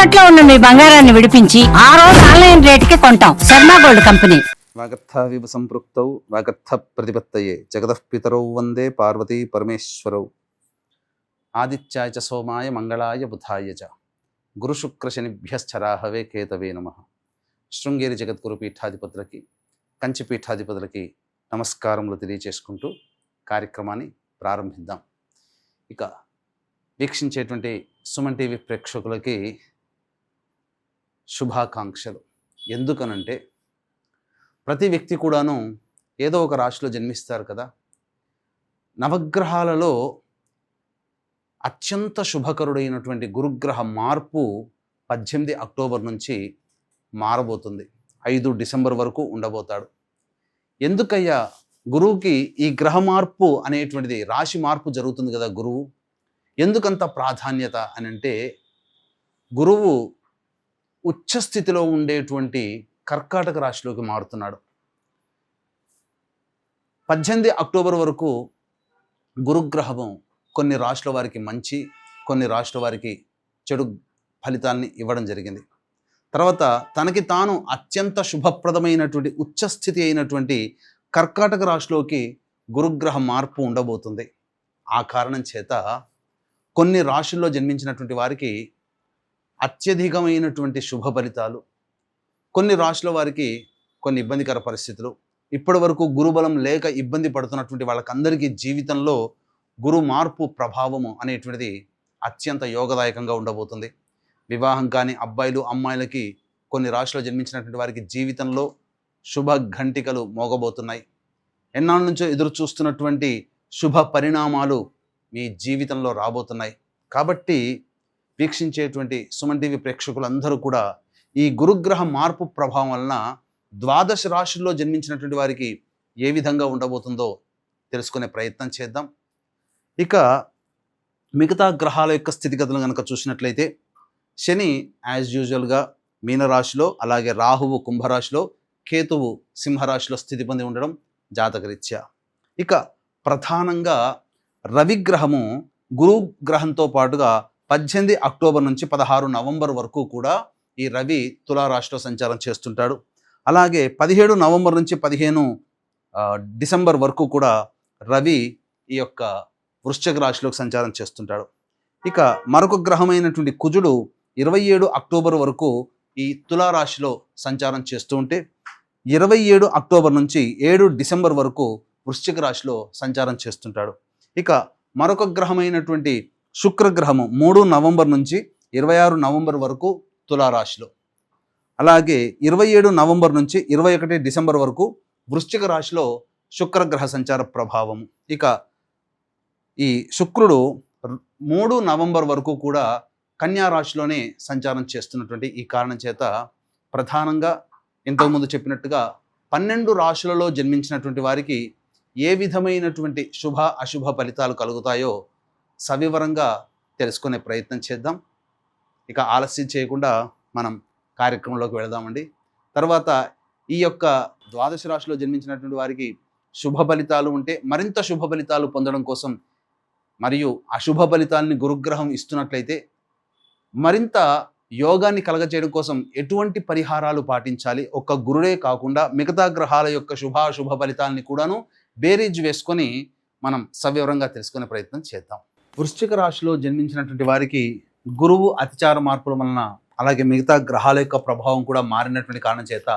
తాకట్లో ఉన్న మీ బంగారాన్ని విడిపించి ఆ రోజు ఆన్లైన్ రేటుకి కొంటాం. Sharma gold company. వాగర్థావివ సంపృక్తౌ వాగర్థ ప్రతిపత్తయే. జగదఃపితరౌ వందే పార్వతీ పరమేశ్వరౌ. ఆదిత్యాయ చ సోమాయ మంగళాయ బుధాయ చ. గురుశుక్రశనిభ్యశ్చరాహవే కేతవే నమ. శృంగేరి జగద్గురు పీఠాధిపతులకి కంచి పీఠాధిపతులకి నమస్కారములు తెలియచేసుకుంటూ కార్యక్రమాన్ని ప్రారంభిద్దాం. ఇక వీక్షించేటువంటి సుమన్ టీవీ ప్రేక్షకులకి శుభాకాంక్షలు. ఎందుకనంటే ప్రతి వ్యక్తి కూడాను ఏదో ఒక రాశిలో జన్మిస్తారు కదా. నవగ్రహాలలో అత్యంత శుభకరుడైనటువంటి గురుగ్రహ మార్పు పద్దెనిమిది అక్టోబర్ నుంచి మారబోతుంది. ఐదు డిసెంబర్ వరకు ఉండబోతాడు. ఎందుకయ్యా? గురువుకి ఈ గ్రహ మార్పు అనేటువంటిది రాశి మార్పు జరుగుతుంది కదా గురువు. ఎందుకంత ప్రాధాన్యత అని అంటే గురువు ఉచ్చస్థితిలో ఉండేటువంటి కర్కాటక రాశిలోకి మారుతున్నాడు. పద్దెనిమిది అక్టోబర్ వరకు గురుగ్రహం కొన్ని రాష్ట్రాల వారికి మంచి కొన్ని రాష్ట్రాల వారికి చెడు ఫలితాల్ని ఇవ్వడం జరిగింది. తర్వాత తనకి తాను అత్యంత శుభప్రదమైనటువంటి ఉచ్చస్థితి అయినటువంటి కర్కాటక రాశిలోకి గురుగ్రహ మార్పు ఉండబోతుంది. ఆ కారణం చేత కొన్ని రాశుల్లో జన్మించినటువంటి వారికి అత్యధికమైనటువంటి శుభ ఫలితాలు. కొన్ని రాశుల వారికి కొన్ని ఇబ్బందికర పరిస్థితులు. ఇప్పటి వరకు గురుబలం లేక ఇబ్బంది పడుతున్నటువంటి వాళ్ళకందరికీ జీవితంలో గురు మార్పు ప్రభావము అనేటువంటిది అత్యంత యోగదాయకంగా ఉండబోతుంది. వివాహం కాని అబ్బాయిలు అమ్మాయిలకి కొన్ని రాశులు జన్మించినటువంటి వారికి జీవితంలో శుభ ఘంటికలు మోగబోతున్నాయి. ఎన్నాళ్ళ నుంచో ఎదురు చూస్తున్నటువంటి శుభ పరిణామాలు మీ జీవితంలో రాబోతున్నాయి. కాబట్టి వీక్షించేటువంటి సుమన్ టీవీ ప్రేక్షకులందరూ కూడా ఈ గురుగ్రహ మార్పు ప్రభావం వలన ద్వాదశ రాశుల్లో జన్మించినటువంటి వారికి ఏ విధంగా ఉండబోతుందో తెలుసుకునే ప్రయత్నం చేద్దాం. ఇక మిగతా గ్రహాల యొక్క స్థితిగతులు కనుక చూసినట్లయితే శని యాజ్ యూజువల్గా మీనరాశిలో అలాగే రాహువు కుంభరాశిలో కేతువు సింహరాశిలో స్థితి పొంది ఉండడం జాతకరీత్యా. ఇక ప్రధానంగా రవిగ్రహము గురు గ్రహంతో పాటుగా పద్దెనిమిది అక్టోబర్ నుంచి పదహారు నవంబర్ వరకు కూడా ఈ రవి తులారాశిలో సంచారం చేస్తుంటాడు. అలాగే పదిహేడు నవంబర్ నుంచి పదిహేను డిసెంబర్ వరకు కూడా రవి ఈ యొక్క వృశ్చిక రాశిలోకి సంచారం చేస్తుంటాడు. ఇక మరొక గ్రహమైనటువంటి కుజుడు ఇరవై ఏడు అక్టోబర్ వరకు ఈ తులారాశిలో సంచారం చేస్తూ ఉంటే ఇరవై ఏడు అక్టోబర్ నుంచి ఏడు డిసెంబర్ వరకు వృశ్చిక రాశిలో సంచారం చేస్తుంటాడు. ఇక మరొక గ్రహమైనటువంటి శుక్రగ్రహము మూడు నవంబర్ నుంచి ఇరవై ఆరు నవంబర్ వరకు తులారాశిలో. అలాగే ఇరవై ఏడు నవంబర్ నుంచి ఇరవై ఒకటి డిసెంబర్ వరకు వృశ్చిక రాశిలో శుక్రగ్రహ సంచార ప్రభావం ఇక ఈ శుక్రుడు మూడు నవంబర్ వరకు కూడా కన్యా రాశిలోనే సంచారం చేస్తున్నటువంటి ఈ కారణం చేత ప్రధానంగా ఇంతకుముందు చెప్పినట్టుగా పన్నెండు రాశులలో జన్మించినటువంటి వారికి ఏ విధమైనటువంటి శుభ అశుభ ఫలితాలు కలుగుతాయో సవివరంగా తెలుసుకునే ప్రయత్నం చేద్దాం. ఇక ఆలస్యం చేయకుండా మనం కార్యక్రమంలోకి వెళదామండి. తర్వాత ఈ యొక్క ద్వాదశ రాశిలో జన్మించినటువంటి వారికి శుభ ఫలితాలు ఉంటే మరింత శుభ ఫలితాలు పొందడం కోసం మరియు అశుభ ఫలితాలని గురుగ్రహం ఇస్తున్నట్లయితే మరింత యోగాన్ని కలగచేయడం కోసం ఎటువంటి పరిహారాలు పాటించాలి? ఒక్క గురుడే కాకుండా మిగతా గ్రహాల యొక్క శుభాశుభ ఫలితాలని కూడాను బేరీజ్ వేసుకొని మనం సవివరంగా తెలుసుకునే ప్రయత్నం చేద్దాం. వృశ్చిక రాశిలో జన్మించినటువంటి వారికి గురువు అతిచార మార్పుల వలన అలాగే మిగతా గ్రహాల యొక్క ప్రభావం కూడా మారినటువంటి కారణం చేత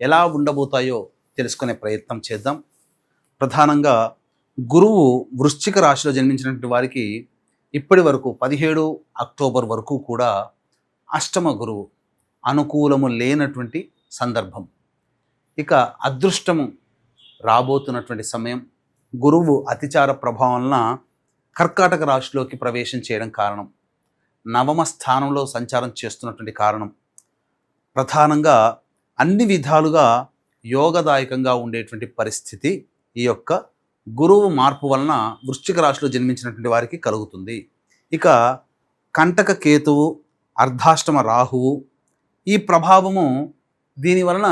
ఎలా ఉండబోతాయో తెలుసుకునే ప్రయత్నం చేద్దాం. ప్రధానంగా గురువు వృశ్చిక రాశిలో జన్మించినటువంటి వారికి ఇప్పటి వరకు పదిహేడు అక్టోబర్ వరకు కూడా అష్టమ గురువు అనుకూలము లేనటువంటి సందర్భం. ఇక అదృష్టము రాబోతున్నటువంటి సమయం గురువు అతిచార ప్రభావం వలన కర్కాటక రాశిలోకి ప్రవేశం చేయడం కారణం. నవమ స్థానంలో సంచారం చేస్తున్నటువంటి కారణం. ప్రధానంగా అన్ని విధాలుగా యోగదాయకంగా ఉండేటువంటి పరిస్థితి ఈ యొక్క గురువు మార్పు వలన వృశ్చిక రాశిలో జన్మించినటువంటి వారికి కలుగుతుంది. ఇక కంటక కేతువు అర్ధాష్టమ రాహువు ఈ ప్రభావము దీని వలన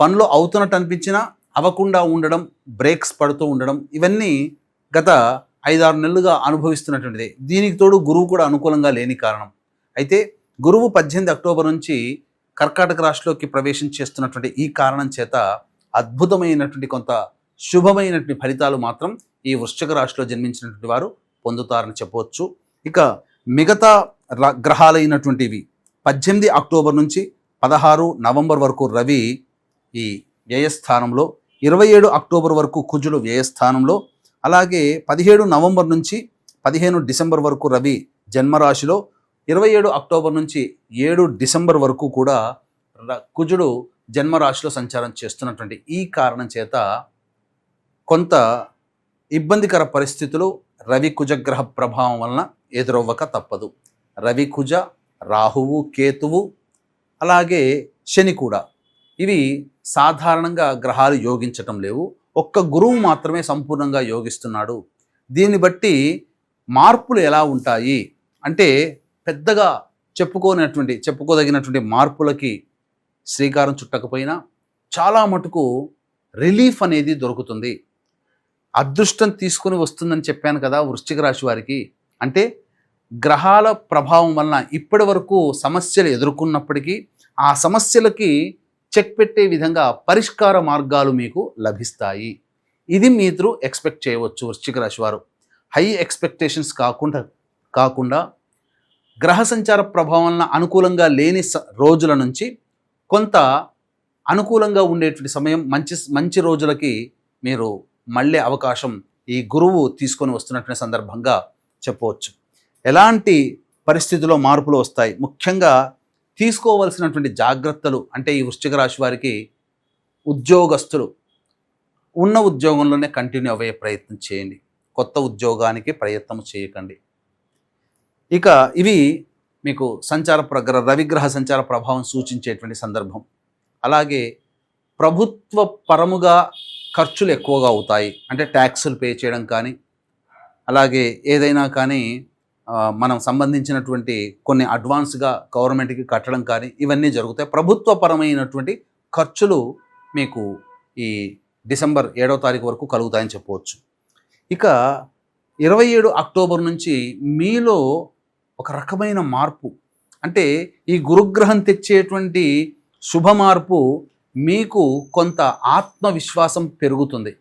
పనులు అవుతున్నట్టు అనిపించినా అవ్వకుండా ఉండడం బ్రేక్స్ పడుతూ ఉండడం ఇవన్నీ గత ఐదారు నెలలుగా అనుభవిస్తున్నటువంటిది. దీనికి తోడు గురువు కూడా అనుకూలంగా లేని కారణం. అయితే గురువు పద్దెనిమిది అక్టోబర్ నుంచి కర్కాటక రాశిలోకి ప్రవేశం చేస్తున్నటువంటి ఈ కారణం చేత అద్భుతమైనటువంటి కొంత శుభమైనటువంటి ఫలితాలు మాత్రం ఈ వృశ్చిక రాశిలో జన్మించినటువంటి వారు పొందుతారని చెప్పవచ్చు. ఇక మిగతా ర- గ్రహాలైనటువంటివి. పద్దెనిమిది అక్టోబర్ నుంచి పదహారు నవంబర్ వరకు రవి ఈ వ్యయస్థానంలో ఇరవై ఏడు అక్టోబర్ వరకు కుజుడు వ్యయస్థానంలో అలాగే పదిహేడు నవంబర్ నుంచి పదిహేను డిసెంబర్ వరకు రవి జన్మరాశిలో ఇరవై ఏడు అక్టోబర్ నుంచి ఏడు డిసెంబర్ వరకు కూడా ర- కుజుడు జన్మరాశిలో సంచారం చేస్తున్నటువంటి ఈ కారణం చేత కొంత ఇబ్బందికర పరిస్థితులు రవి కుజగ్రహ ప్రభావం వలన ఎదురవ్వక తప్పదు. రవి కుజ రాహువు కేతువు అలాగే శని కూడా. ఇవి సాధారణంగా గ్రహాలు యోగించటం లేవు. ఒక్క గురువు మాత్రమే సంపూర్ణంగా యోగిస్తున్నాడు. దీన్ని బట్టి మార్పులు ఎలా ఉంటాయి? అంటే పెద్దగా చెప్పుకోనటువంటి చెప్పుకోదగినటువంటి మార్పులకి శ్రీకారం చుట్టకపోయినా చాలా మటుకు రిలీఫ్ అనేది దొరుకుతుంది. అదృష్టం తీసుకొని వస్తుందని చెప్పాను కదా వృశ్చిక రాశి వారికి. అంటే గ్రహాల ప్రభావం వలన ఇప్పటి వరకు సమస్యలు ఎదుర్కొన్నప్పటికీ ఆ సమస్యలకి చెక్ పెట్టే విధంగా పరిష్కార మార్గాలు మీకు లభిస్తాయి. ఇది మీరు ఎక్స్పెక్ట్ చేయవచ్చు వృశ్చిక రాశి వారు. హై ఎక్స్పెక్టేషన్స్ కాకుండా కాకుండా గ్రహ సంచార ప్రభావం అనుకూలంగా లేని స- రోజుల నుంచి కొంత అనుకూలంగా ఉండేటువంటి సమయం మంచి మంచి రోజులకి మీరు మళ్ళీ అవకాశం ఈ గురువు తీసుకొని వస్తున్నటువంటి సందర్భంగా చెప్పవచ్చు. ఎలాంటి పరిస్థితుల్లో మార్పులు వస్తాయి? ముఖ్యంగా తీసుకోవలసినటువంటి జాగ్రత్తలు అంటే ఈ వృశ్చిక రాశి వారికి ఉద్యోగస్తులు ఉన్న ఉద్యోగంలోనే కంటిన్యూ అయ్యే ప్రయత్నం చేయండి. కొత్త ఉద్యోగానికి ప్రయత్నం చేయకండి. ఇక ఇవి మీకు సంచార ప్రగ్ర రవిగ్రహ సంచార ప్రభావం సూచించేటువంటి సందర్భం. అలాగే ప్రభుత్వ పరముగా ఖర్చులు ఎక్కువగా అవుతాయి. అంటే ట్యాక్సులు పే చేయడం కానీ అలాగే ఏదైనా కానీ మనం సంబంధించినటువంటి కొన్ని అడ్వాన్స్గా గవర్నమెంట్కి కట్టడం కానీ ఇవన్నీ జరుగుతాయి ప్రభుత్వ పరమైనటువంటి ఖర్చులు మీకు ఈ డిసెంబర్ ఏడవ తారీఖు వరకు కలుగుతాయని చెప్పవచ్చు. ఇక ఇరవై ఏడు అక్టోబర్ నుంచి మీలో ఒక రకమైన మార్పు. అంటే ఈ గురుగ్రహం తెచ్చేటువంటి శుభ మార్పు మీకు కొంత ఆత్మవిశ్వాసం పెరుగుతుంది.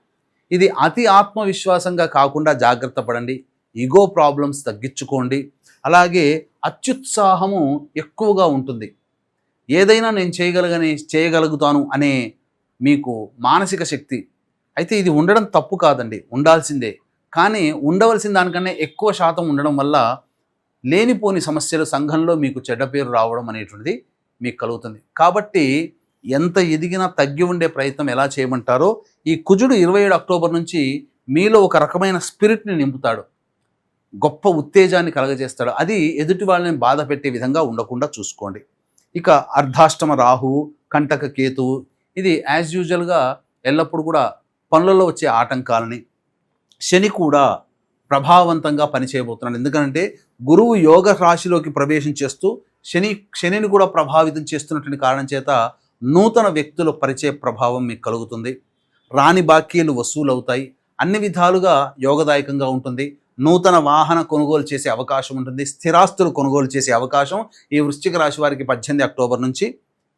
ఇది అతి ఆత్మవిశ్వాసంగా కాకుండా జాగ్రత్త పడండి. ఈగో ప్రాబ్లమ్స్ తగ్గించుకోండి. అలాగే అత్యుత్సాహము ఎక్కువగా ఉంటుంది. ఏదైనా నేను చేయగలగని చేయగలుగుతాను అనే మీకు మానసిక శక్తి. అయితే ఇది ఉండడం తప్పు కాదండి ఉండాల్సిందే. కానీ ఉండవలసిన దానికన్నా ఎక్కువ శాతం ఉండడం వల్ల లేనిపోని సమస్యలు సంఘంలో మీకు చెడ్డ పేరు రావడం అనేటువంటిది మీకు కలుగుతుంది. కాబట్టి ఎంత ఎదిగినా తగ్గి ఉండే ప్రయత్నం ఎలా చేయమంటారో ఈ కుజుడు ఇరవై ఏడు అక్టోబర్ నుంచి మీలో ఒక రకమైన స్పిరిట్ని నింపుతాడు. గొప్ప ఉత్తేజాన్ని కలగజేస్తాడు. అది ఎదుటి వాళ్ళని బాధ పెట్టే విధంగా ఉండకుండా చూసుకోండి. ఇక అర్ధాష్టమ రాహువు కంటక కేతువు ఇది యాజ్ యూజువల్గా ఎల్లప్పుడూ కూడా పనులలో వచ్చే ఆటంకాలని శని కూడా ప్రభావవంతంగా పనిచేయబోతున్నాడు. ఎందుకంటే గురువు యోగ రాశిలోకి ప్రవేశం చేస్తూ శని శనిని కూడా ప్రభావితం చేస్తున్నటువంటి కారణం చేత నూతన వ్యక్తుల పరిచయ ప్రభావం మీకు కలుగుతుంది. రాని బాకీలు వసూలు అవుతాయి అన్ని విధాలుగా యోగదాయకంగా ఉంటుంది. నూతన వాహన కొనుగోలు చేసే అవకాశం ఉంటుంది. స్థిరాస్తులు కొనుగోలు చేసే అవకాశం ఈ వృశ్చిక రాశి వారికి పద్దెనిమిది అక్టోబర్ నుంచి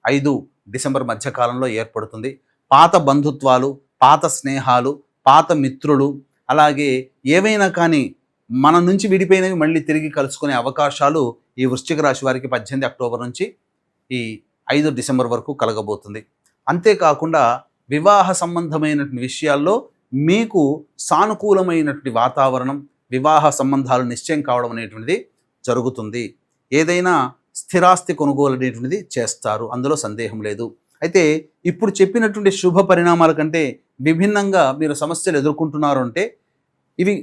ఐదు డిసెంబర్ మధ్యకాలంలో ఏర్పడుతుంది. పాత బంధుత్వాలు పాత స్నేహాలు పాత మిత్రులు అలాగే ఏవైనా కానీ మన నుంచి విడిపోయినవి మళ్ళీ తిరిగి కలుసుకునే అవకాశాలు ఈ వృశ్చిక రాశి వారికి పద్దెనిమిది అక్టోబర్ నుంచి ఈ ఐదు డిసెంబర్ వరకు కలగబోతుంది. అంతేకాకుండా వివాహ సంబంధమైనటువంటి విషయాల్లో మీకు సానుకూలమైనటువంటి వాతావరణం వివాహ సంబంధాలు నిశ్చయం కావడం అనేటువంటిది జరుగుతుంది. ఏదైనా స్థిరాస్తి కొనుగోలు అనేటువంటిది చేస్తారు. అందులో సందేహం లేదు. అయితే ఇప్పుడు చెప్పినటువంటి శుభ పరిణామాల కంటే విభిన్నంగా మీరు సమస్యలు ఎదుర్కొంటున్నారు అంటే ఇవి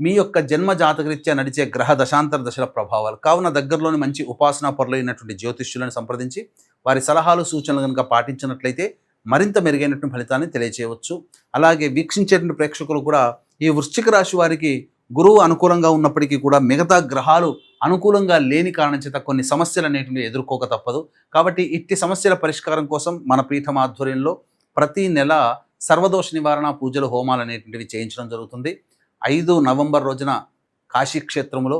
మీ యొక్క జన్మ జాతకరీత్యా నడిచే గ్రహ దశాంతర దశల ప్రభావాలు. కావున దగ్గరలోని మంచి ఉపాసనా పరులైనటువంటి జ్యోతిష్యులను సంప్రదించి వారి సలహాలు సూచనలు కనుక పాటించినట్లయితే మరింత మెరుగైనటువంటి ఫలితాన్ని తెలియచేయవచ్చు. అలాగే వీక్షించేటువంటి ప్రేక్షకులు కూడా ఈ వృశ్చిక రాశి వారికి గురువు అనుకూలంగా ఉన్నప్పటికీ కూడా మిగతా గ్రహాలు అనుకూలంగా లేని కారణం చేత కొన్ని సమస్యలు అనేటివి ఎదుర్కోక తప్పదు. కాబట్టి ఇట్టి సమస్యల పరిష్కారం కోసం మన పీఠం ఆధ్వర్యంలో ప్రతి నెల సర్వదోష నివారణ పూజలు హోమాలు అనేటువంటివి చేయించడం జరుగుతుంది. ఐదు నవంబర్ రోజున కాశీ క్షేత్రంలో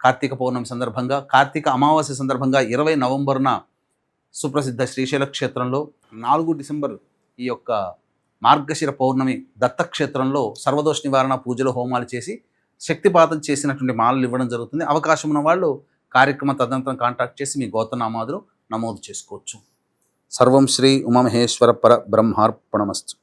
కార్తీక పౌర్ణమి సందర్భంగా కార్తీక అమావాస్య సందర్భంగా ఇరవై నవంబర్న సుప్రసిద్ధ శ్రీశైల క్షేత్రంలో నాలుగు డిసెంబర్ ఈ యొక్క మార్గశిర పౌర్ణమి దత్తక్షేత్రంలో సర్వదోష నివారణ పూజలు హోమాలు చేసి శక్తిపాతం చేసినటువంటి మాలలు ఇవ్వడం జరుగుతుంది. అవకాశం ఉన్న వాళ్ళు కార్యక్రమం తదనంతరం కాంటాక్ట్ చేసి మీ గోతనామాదులు నమోదు చేసుకోవచ్చు. సర్వం శ్రీ ఉమామహేశ్వర పర బ్రహ్మార్పణమస్తు.